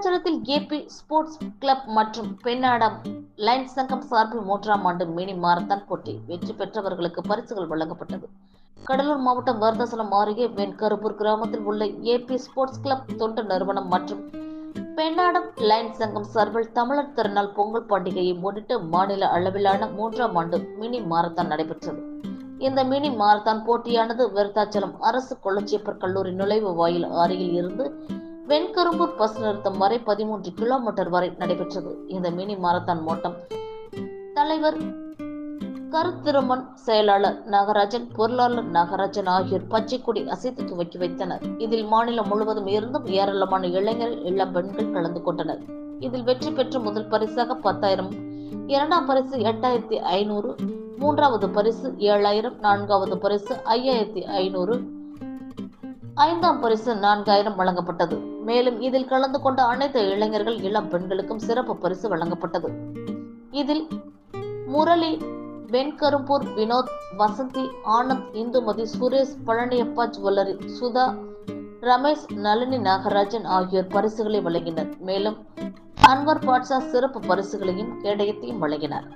விருத்தாச்சலத்தில் AB sports club மற்றும் Pennadam line சங்கம் சார்பில் மூன்றாம் ஆண்டு மினி மாரத்தான் போட்டி வெற்றி பெற்றவர்களுக்கு பரிசுகள் வழங்கப்பட்டது. கடலூர் மாவட்டம் விருத்தாச்சலம் அருகே வெண்கருப்பூர் கிராமத்தில் உள்ள ஏபி ஸ்போர்ட்ஸ் கிளப் தொண்டு நிறுவனம் மற்றும் பெண்ணாடம் லைன் சங்கம் சார்பில் தமிழர் திருநாள் பொங்கல் பண்டிகையை முன்னிட்டு மாநில அளவிலான மூன்றாம் ஆண்டு மினி மாரத்தான் நடைபெற்றது. இந்த மினி மாரத்தான் போட்டியானது விருத்தாச்சலம் அரசு கொளஞ்சியப்பர் கல்லூரி நுழைவு வாயில் அருகில் இருந்து வெண்கரும்பூர் பஸ் நிறுத்தம் வரை பதிமூன்று கிலோமீட்டர் வரை நடைபெற்றது. இந்த மினி மாரத்தான் ஓட்டம் தலைவர் கருத்திருமன் செயலாளர் நாகராஜன் பொருளாளர் நாகராஜன் ஆகியோர் பச்சைக்கொடி அசைத்து துவக்கி வைத்தனர். இதில் மாநிலம் முழுவதும் இருந்தும் ஏராளமான இளைஞர்கள் இளம் பெண்கள் கலந்து கொண்டனர். இதில் வெற்றி பெற்று முதல் பரிசாக பத்தாயிரம் இரண்டாம் பரிசு எட்டாயிரத்தி ஐநூறு மூன்றாவது பரிசு ஏழாயிரம் நான்காவது பரிசு ஐயாயிரத்தி ஐநூறு ஐந்தாம் பரிசு நான்காயிரம் வழங்கப்பட்டது. மேலும் இதில் கலந்து கொண்ட அனைத்து இளைஞர்கள் இளம் பெண்களுக்கும் சிறப்பு பரிசு வழங்கப்பட்டது. இதில் முரளி வெண்கரும்பூர் வினோத் வசந்தி ஆனந்த் இந்துமதி சுரேஷ் பழனியப்பா ஜுவல்லரி சுதா ரமேஷ் நளினி நாகராஜன் ஆகியோர் பரிசுகளை வழங்கினர். மேலும் அன்வர் பாட்ஷா சிறப்பு பரிசுகளையும் கேடயத்தையும் வழங்கினார்.